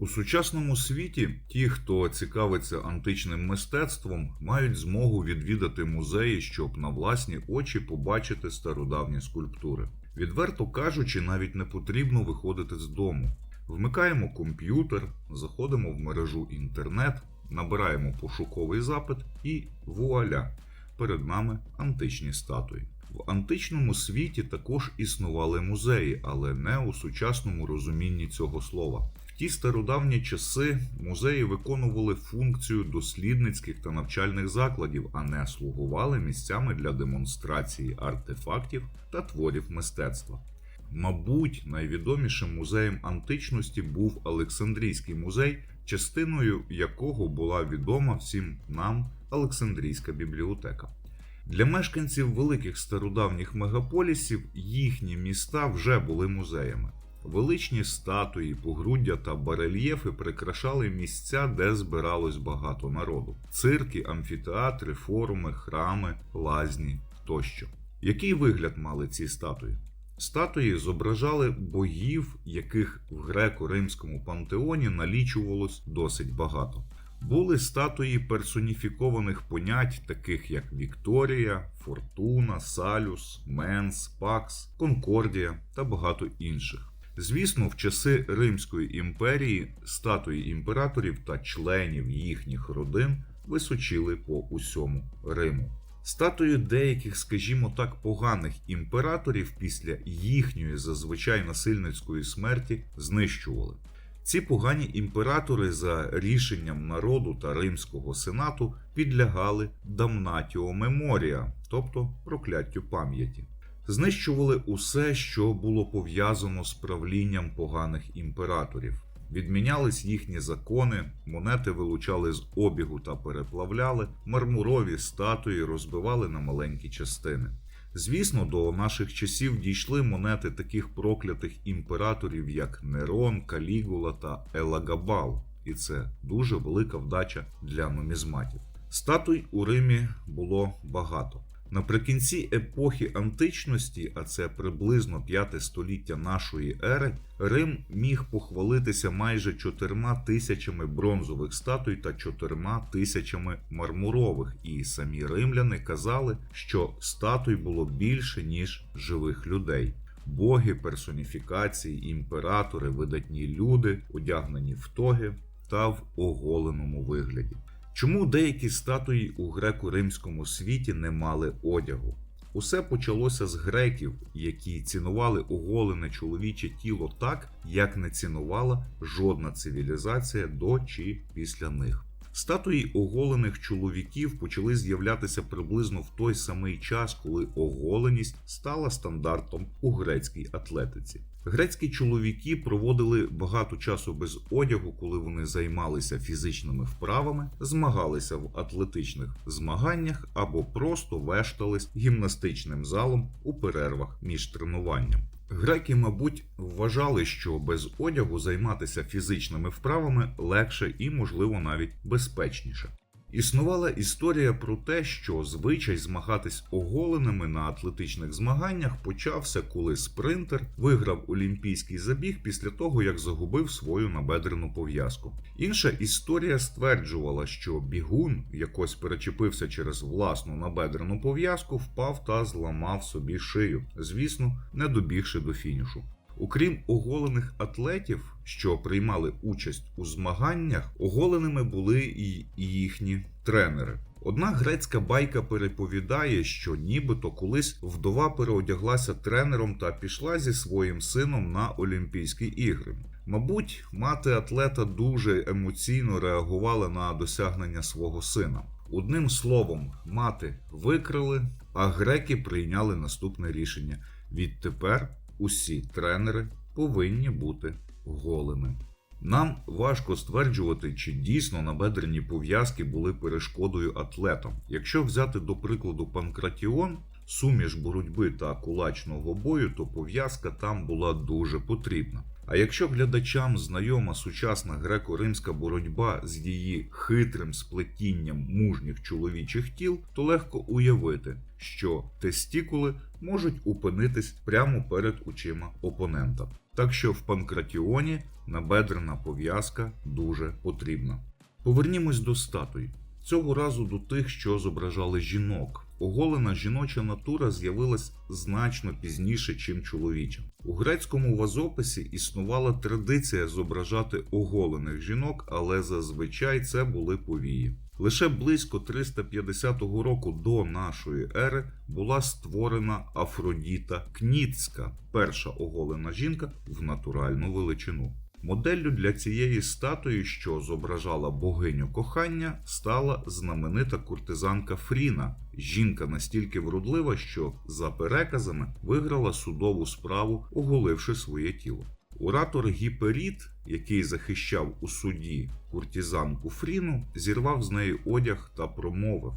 У сучасному світі ті, хто цікавиться античним мистецтвом, мають змогу відвідати музеї, щоб на власні очі побачити стародавні скульптури. Відверто кажучи, навіть не потрібно виходити з дому. Вмикаємо комп'ютер, заходимо в мережу інтернет, набираємо пошуковий запит і вуаля! Перед нами античні статуї. В античному світі також існували музеї, але не у сучасному розумінні цього слова. Ті стародавні часи музеї виконували функцію дослідницьких та навчальних закладів, а не слугували місцями для демонстрації артефактів та творів мистецтва. Мабуть, найвідомішим музеєм античності був Олександрійський музей, частиною якого була відома всім нам Олександрійська бібліотека. Для мешканців великих стародавніх мегаполісів їхні міста вже були музеями. Величні статуї, погруддя та барельєфи прикрашали місця, де збиралось багато народу: цирки, амфітеатри, форуми, храми, лазні тощо. Який вигляд мали ці статуї? Статуї зображали богів, яких в греко-римському пантеоні налічувалось досить багато. Були статуї персоніфікованих понять, таких як Вікторія, Фортуна, Салюс, Менс, Пакс, Конкордія та багато інших. Звісно, в часи Римської імперії статуї імператорів та членів їхніх родин височили по усьому Риму. Статую деяких, скажімо так, поганих імператорів після їхньої зазвичай насильницької смерті знищували. Ці погані імператори за рішенням народу та римського сенату підлягали дамнатіо меморія, тобто прокляттю пам'яті. Знищували усе, що було пов'язано з правлінням поганих імператорів. Відмінялись їхні закони, монети вилучали з обігу та переплавляли, мармурові статуї розбивали на маленькі частини. Звісно, до наших часів дійшли монети таких проклятих імператорів, як Нерон, Калігула та Елагабал, і це дуже велика вдача для нумізматів. Статуй у Римі було багато. Наприкінці епохи античності, а це приблизно 5 століття нашої ери, Рим міг похвалитися майже чотирма тисячами бронзових статуй та чотирма тисячами мармурових, і самі римляни казали, що статуй було більше ніж живих людей. Боги, персоніфікації, імператори, видатні люди, одягнені в тоги та в оголеному вигляді. Чому деякі статуї у греко-римському світі не мали одягу? Усе почалося з греків, які цінували оголене чоловіче тіло так, як не цінувала жодна цивілізація до чи після них. Статуї оголених чоловіків почали з'являтися приблизно в той самий час, коли оголеність стала стандартом у грецькій атлетиці. Грецькі чоловіки проводили багато часу без одягу, коли вони займалися фізичними вправами, змагалися в атлетичних змаганнях або просто вештались гімнастичним залом у перервах між тренуванням. Греки, мабуть, вважали, що без одягу займатися фізичними вправами легше і, можливо, навіть безпечніше. Існувала історія про те, що звичай змагатись оголеними на атлетичних змаганнях почався, коли спринтер виграв олімпійський забіг після того, як загубив свою набедрену пов'язку. Інша історія стверджувала, що бігун якось перечепився через власну набедрену пов'язку, впав та зламав собі шию, звісно, не добігши до фінішу. Окрім оголених атлетів, що приймали участь у змаганнях, оголеними були і їхні тренери. Одна грецька байка переповідає, що нібито колись вдова переодяглася тренером та пішла зі своїм сином на Олімпійські ігри. Мабуть, мати атлета дуже емоційно реагувала на досягнення свого сина. Одним словом, мати викрили, а греки прийняли наступне рішення: відтепер усі тренери повинні бути голими. Нам важко стверджувати, чи дійсно набедрені пов'язки були перешкодою атлетам. Якщо взяти до прикладу Панкратіон, суміш боротьби та кулачного бою, то пов'язка там була дуже потрібна. А якщо глядачам знайома сучасна греко-римська боротьба з її хитрим сплетінням мужніх чоловічих тіл, то легко уявити, що тестікули можуть опинитись прямо перед очима опонента. Так що в панкратіоні набедрена пов'язка дуже потрібна. Повернімось до статуй. Цього разу до тих, що зображали жінок. Оголена жіноча натура з'явилась значно пізніше, чим чоловіча. У грецькому вазописі існувала традиція зображати оголених жінок, але зазвичай це були повії. Лише близько 350 року до нашої ери була створена Афродіта Кніцька, перша оголена жінка в натуральну величину. Моделлю для цієї статуї, що зображала богиню кохання, стала знаменита куртизанка Фріна, жінка настільки вродлива, що за переказами виграла судову справу, оголивши своє тіло. Оратор Гіперіт, який захищав у суді куртизанку Фріну, зірвав з неї одяг та промовив.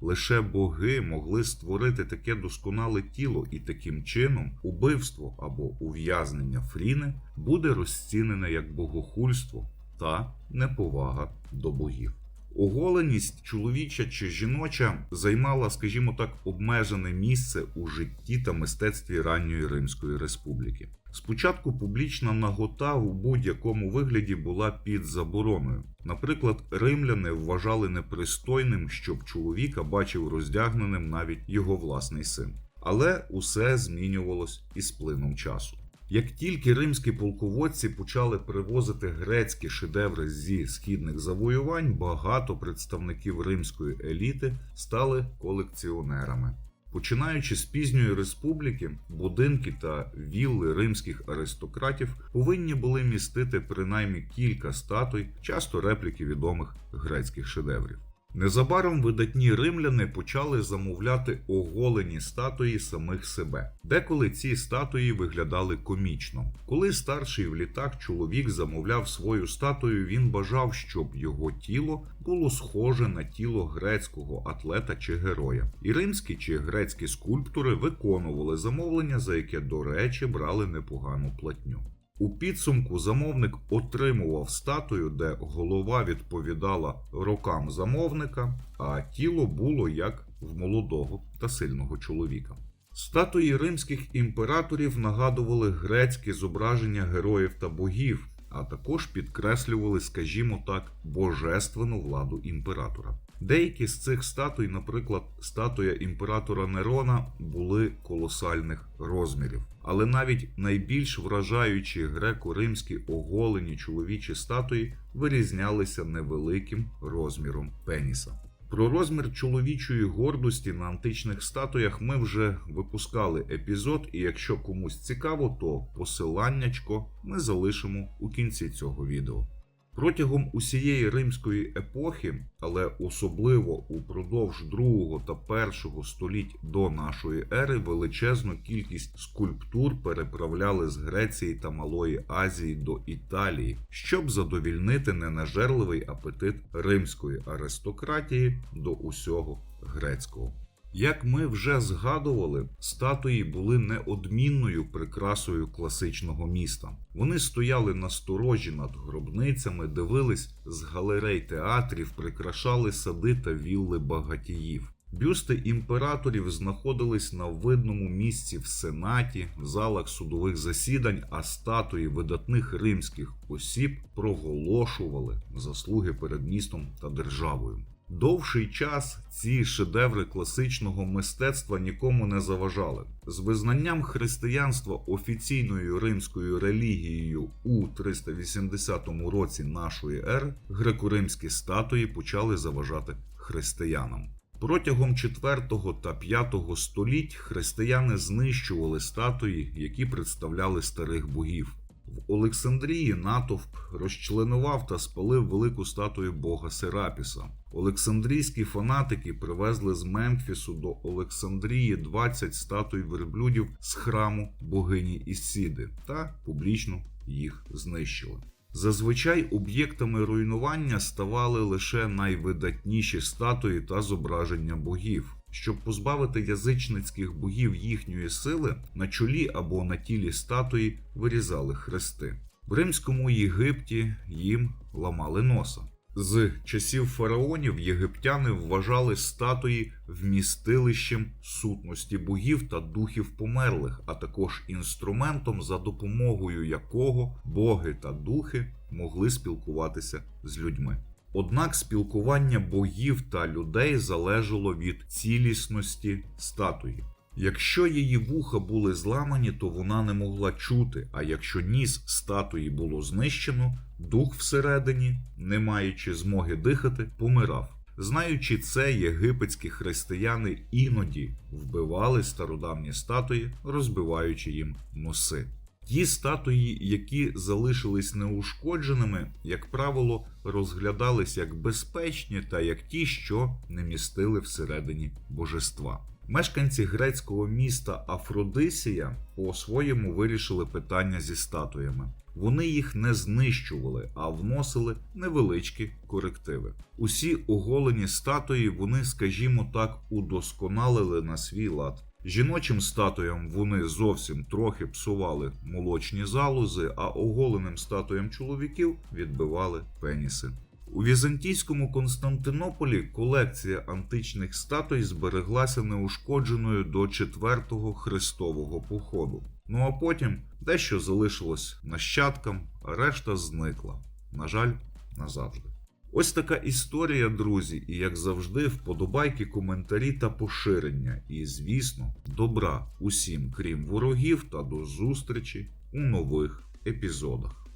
Лише боги могли створити таке досконале тіло, і таким чином убивство або ув'язнення Фріни буде розцінене як богохульство та неповага до богів. Оголеність чоловіча чи жіноча займала, скажімо так, обмежене місце у житті та мистецтві ранньої Римської республіки. Спочатку публічна нагота у будь-якому вигляді була під забороною. Наприклад, римляни вважали непристойним, щоб чоловіка бачив роздягненим навіть його власний син. Але усе змінювалось із плином часу. Як тільки римські полководці почали привозити грецькі шедеври зі східних завоювань, багато представників римської еліти стали колекціонерами. Починаючи з пізньої республіки, будинки та вілли римських аристократів повинні були містити принаймні кілька статуй, часто репліки відомих грецьких шедеврів. Незабаром видатні римляни почали замовляти оголені статуї самих себе. Деколи ці статуї виглядали комічно. Коли старший в літах чоловік замовляв свою статую, він бажав, щоб його тіло було схоже на тіло грецького атлета чи героя. І римські чи грецькі скульптори виконували замовлення, за яке, до речі, брали непогану платню. У підсумку замовник отримував статую, де голова відповідала рокам замовника, а тіло було як в молодого та сильного чоловіка. Статуї римських імператорів нагадували грецькі зображення героїв та богів, а також підкреслювали, скажімо так, божественну владу імператора. Деякі з цих статуй, наприклад, статуя імператора Нерона, були колосальних розмірів. Але навіть найбільш вражаючі греко-римські оголені чоловічі статуї вирізнялися невеликим розміром пеніса. Про розмір чоловічої гордості на античних статуях ми вже випускали епізод, і якщо комусь цікаво, то посиланнячко ми залишимо у кінці цього відео. Протягом усієї римської епохи, але особливо упродовж другого та першого століть до нашої ери, величезну кількість скульптур переправляли з Греції та Малої Азії до Італії, щоб задовільнити ненажерливий апетит римської аристократії до усього грецького. Як ми вже згадували, статуї були неодмінною прикрасою класичного міста. Вони стояли на сторожі над гробницями, дивились з галерей театрів, прикрашали сади та вілли багатіїв. Бюсти імператорів знаходились на видному місці в сенаті, в залах судових засідань, а статуї видатних римських осіб проголошували заслуги перед містом та державою. Довший час ці шедеври класичного мистецтва нікому не заважали. З визнанням християнства офіційною римською релігією у 380 році нашої ери греко-римські статуї почали заважати християнам. Протягом 4 та 5 століть християни знищували статуї, які представляли старих богів. В Олександрії натовп розчленував та спалив велику статую бога Серапіса. Олександрійські фанатики привезли з Мемфісу до Олександрії 20 статуй верблюдів з храму богині Ісіди та публічно їх знищили. Зазвичай об'єктами руйнування ставали лише найвидатніші статуї та зображення богів. Щоб позбавити язичницьких богів їхньої сили, на чолі або на тілі статуї вирізали хрести. В Римському Єгипті їм ламали носа. З часів фараонів єгиптяни вважали статуї вмістилищем сутності богів та духів померлих, а також інструментом, за допомогою якого боги та духи могли спілкуватися з людьми. Однак спілкування богів та людей залежало від цілісності статуї. Якщо її вуха були зламані, то вона не могла чути, а якщо ніс статуї було знищено, дух всередині, не маючи змоги дихати, помирав. Знаючи це, єгипетські християни іноді вбивали стародавні статуї, розбиваючи їм носи. Ті статуї, які залишились неушкодженими, як правило, розглядались як безпечні та як ті, що не містили всередині божества. Мешканці грецького міста Афродисія по-своєму вирішили питання зі статуями. Вони їх не знищували, а вносили невеличкі корективи. Усі оголені статуї вони, скажімо так, удосконалили на свій лад. Жіночим статуям вони зовсім трохи псували молочні залози, а оголеним статуям чоловіків відбивали пеніси. У візантійському Константинополі колекція античних статуй збереглася неушкодженою до 4-го хрестового походу. Ну а потім дещо залишилось нащадкам, а решта зникла. На жаль, назавжди. Ось така історія, друзі, і як завжди, вподобайки, коментарі та поширення. І, звісно, добра усім, крім ворогів, та до зустрічі у нових епізодах.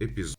Епізод.